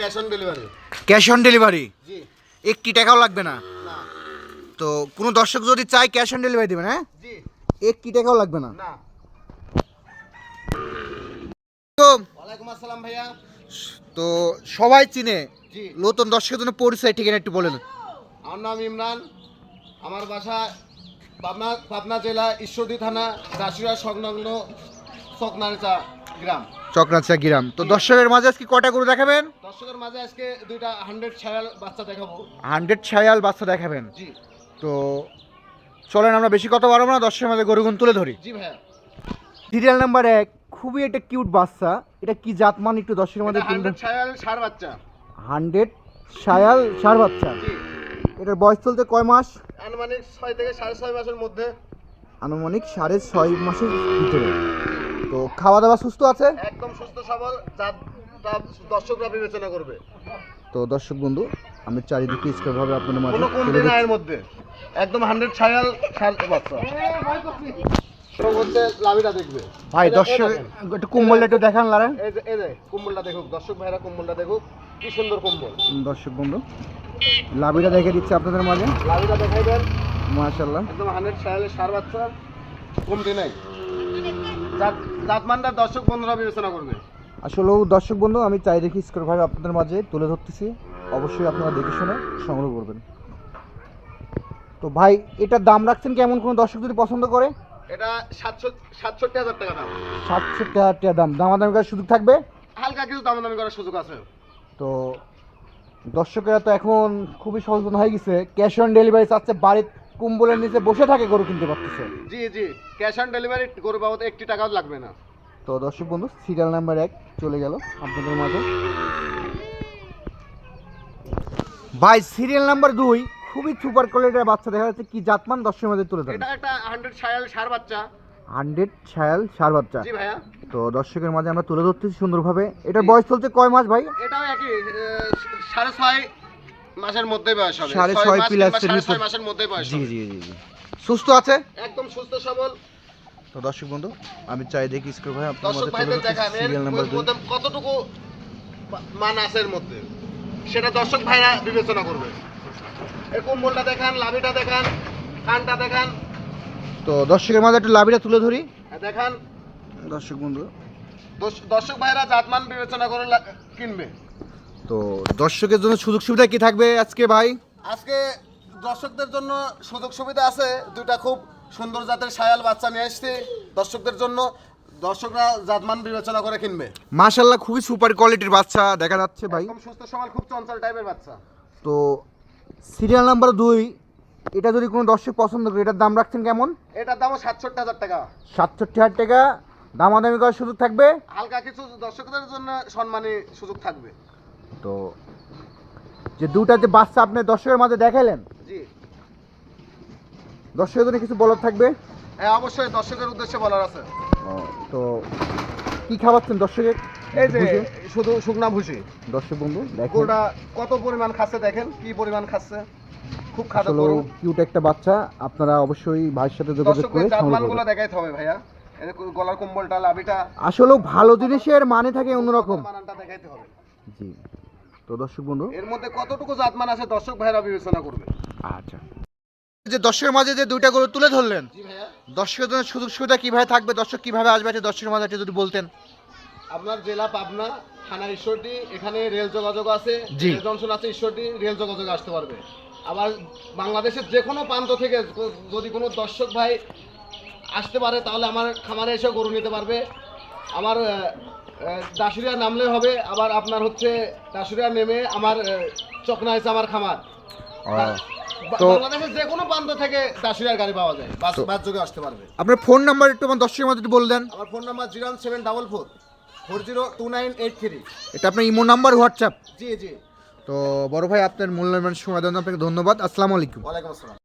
Cash on delivery. Cash on delivery? জি। একটি টাকাও লাগবে না? না। তো কোনো দর্শক যদি চায় ক্যাশ অন ডেলিভারি দেবেন হ্যাঁ? জি। একটি টাকাও লাগবে না? না। তো ওয়ালাইকুম আসসালাম ভাইয়া। তো সবাই চিনে জি। নতুন দর্শকের জন্য পরিচয় ঠিকানা একটু বলেন। আমার নাম ইমরান। আমার বাসা পাবনা পাবনা জেলা ঈশ্বরদী থানা দাসুরা সংলগ্ন চকনারচা গ্রাম। চক্রাচা গ্রাম। তো দর্শকের মাঝে আজকে কটা গরু দেখাবেন? দর্শকের মাঝে আজকে দুইটা হান্ড্রেড ছায়াল বাচ্চা দেখাবো। হান্ড্রেড ছায়াল বাচ্চা দেখাবেন। জি। তো চলেন আমরা বেশি কথা পারব না দর্শকের মাঝে গরুগুন তুলে ধরি। জি ভাইয়া। সিরিয়াল নাম্বার এক খুবই একটা কিউট বাচ্চা। এটা কি জাতমান একটু দর্শকের মাঝে হান্ড্রেড ছায়াল সার বাচ্চা। হান্ড্রেড ছায়াল সার বাচ্চা। এটার বয়স চলতে কয় মাস? আনুমানিক ছয় থেকে সাড়ে ছয় মাসের মধ্যে। আনুমানিক সাড়ে ছয় মাসের ভিতরে। তো খাওয়া দাওয়া সুস্থ আছে? একদম সুস্থ সবল দর্শকরা বিবেচনা করবে। তো দর্শক বন্ধু আমি চারিদিকে স্কোয়ারভাবে আপনাদের মাঝে কোনো। এর মধ্যে? একদম হান্ড্রেড ছায়াল বাচ্চা। ভাই দর্শক একটু কম্বলটা একটু দেখান লারা। কম্বলটা দেখুক দর্শক ভাইরা কম্বলটা দেখুক কি সুন্দর কম্বল। দর্শক বন্ধু লাভিটা দেখে দিচ্ছে আপনাদের মাঝে। লাভিটা দেখাই দেন। মাশাল্লাহ একদম হান্ড্রেড ছায়ালের সার বাচ্চা কমতি নাই। জাত- জাতমানটা দর্শক বন্ধুরা বিবেচনা করবে। আসলেও দর্শক বন্ধু আমি চারিদিকে স্কোয়ারভাবে আপনাদের মাঝে তুলে ধরতেছি। অবশ্যই আপনারা দেখে শুনে সংগ্রহ করবেন। তো ভাই এটার দাম রাখছেন কেমন? কোনো দর্শক যদি পছন্দ করে? এটা সাতশো সাতষট্টি হাজার টাকা দাম। সাতশো টাকা টাকা দাম। দামাদামি করার সুযোগ থাকবে? হালকা কিছু দাম দামি করার সুযোগ আছে। তো দর্শকেরা তো এখন খুবই সচেতন হয়ে গেছে। ক্যাশ অন ডেলিভারি চাচ্ছে বাড়ির কুম্বলের নিচে বসে থাকে গরু কিনতে পারতেছে। জি জি। ক্যাশ অন ডেলিভারি গরু বাবদ একটি টাকাও লাগবে না। তো দর্শক বন্ধু সিরিয়াল নাম্বার এক চলে গেল আপনাদের মাঝে। ভাই সিরিয়াল নাম্বার দুই খুবই সুপার কোয়ালিটির বাচ্চা দেখা যাচ্ছে। কি জাতমান? দর্শকের মাঝে তুলে ধরে এটা একটা হান্ড্রেড ছায়াল সার বাচ্চা। হান্ড্রেড ছায়াল সার বাচ্চা। জি ভাইয়া। তো দর্শকের মাঝে আমরা তুলে ধরতেছি সুন্দরভাবে। এটার বয়স চলছে কয় মাস ভাই? এটাও একই সাড়ে ছয় মাসের মধ্যে বয়স হবে। সাড়ে ছয়। ছয় মাসের মধ্যে বয়স জি জি জি জি। সুস্থ আছে? একদম সুস্থ সবল। তো দর্শক বন্ধু আমি চাই দেখি স্ক্রিন ভাই আপনার দর্শক ভাইদের দেখান সিরিয়াল নাম্বার কতটুকু মান আছে এর মধ্যে? সেটা দর্শক ভাইরা বিবেচনা করবে। এর কম্বলটা দেখান লাভিটা দেখান কানটা দেখান। তো দর্শকের মাঝে একটু লাভিটা তুলে ধরি। দেখান। দর্শক বন্ধু। দর্শ- দর্শক ভাইরা জাতমান বিবেচনা করে কিনবে। তো দর্শকের জন্য সুযোগ সুবিধা কি থাকবে আজকে ভাই? আজকে দর্শকদের জন্য সুযোগ সুবিধা আছে। দুটা খুব সুন্দর জাতের সায়াল বাচ্চা নিয়ে এসছি দর্শকদের জন্য দর্শকরা জাতমান বিবেচনা করে কিনবে। মাশাল্লাহ খুবই সুপার কোয়ালিটির বাচ্চা দেখা যাচ্ছে ভাই। একদম সুস্থ সবল খুব চঞ্চল টাইপের বাচ্চা। তো সিরিয়াল নাম্বার দুই এটা যদি কোনো দর্শক পছন্দ করে এটার দাম রাখছেন কেমন? এটার দামও সাতষট্টি হাজার টাকা। সাতষট্টি হাজার টাকা দামাদামি করার সুযোগ থাকবে? হালকা কিছু দর্শকদের জন্য সম্মানী সুযোগ থাকবে। তো যে দুটা যে বাচ্চা আপনি দর্শকের মাঝে দেখাইলেন জি। দর্শকের জন্য কিছু বলার থাকবে? হ্যাঁ অবশ্যই দর্শকের উদ্দেশ্যে বলার আছে। তো কি খাওয়াচ্ছেন দর্শকের এই যে শুধু শুকনা ভুসি দর্শক বন্ধু গরুটা কত পরিমাণ খাচ্ছে দেখেন? কি পরিমাণ খাচ্ছে? খুব খাদ্য আসলে গরু। কিউট একটা বাচ্চা। আপনারা অবশ্যই ভাইয়ের সাথে যোগাযোগ করে সংগ্রহ দেখাইতে হবে ভাইয়া। গলার কম্বলটা লাভিটা। আসলেও ভালো জিনিসের মানে থাকে অন্যরকম। মানানটা দেখাইতে হবে। জি। তো দর্শক বন্ধু এর মধ্যে কতটুকু জাতমান আছে দর্শক ভাইরা বিবেচনা করবে? আচ্ছা। যে দর্শকের মাঝে যে দুইটা গরু তুলে ধরলেন ভাইয়া। দর্শকের জন্য সুযোগ সুবিধা কীভাবে থাকবে? দর্শক কীভাবে আসবে? এটা দর্শকের মাঝে যদি বলতেন। আপনার জেলা পাবনা থানা ঈশ্বরদী এখানে রেল যোগাযোগ আছে। রেল জংশন আছে ঈশ্বরদী রেল যোগাযোগ আসতে পারবে। আবার বাংলাদেশের যে কোনো প্রান্ত থেকে যদি কোনো দর্শক ভাই আসতে পারে তাহলে আমার খামারে এসে গরু নিতে পারবে। আমার দাসুরিয়া নামলে হবে আবার আপনার হচ্ছে দাসুরিয়া নেমে আমার চকনা হয়েছে আমার খামার। বাংলাদেশের যে কোনো প্রান্ত থেকে দাসুরিয়ার গাড়ি পাওয়া যায় বাস বাস যোগে আসতে পারবে। আপনার ফোন নাম্বার একটু আমার দর্শকের মাঝে একটু বললেন আমার phone number zero seven double four four zero two nine eight three এটা আপনার ইমো নাম্বার হোয়াটসঅ্যাপ? জি জি। তো বড় ভাই আপনার মূল্যবান সময় দেওয়ার জন্য আপনাকে ধন্যবাদ। আসসালামু আলাইকুম। ওয়ালাইকুম আসসালাম।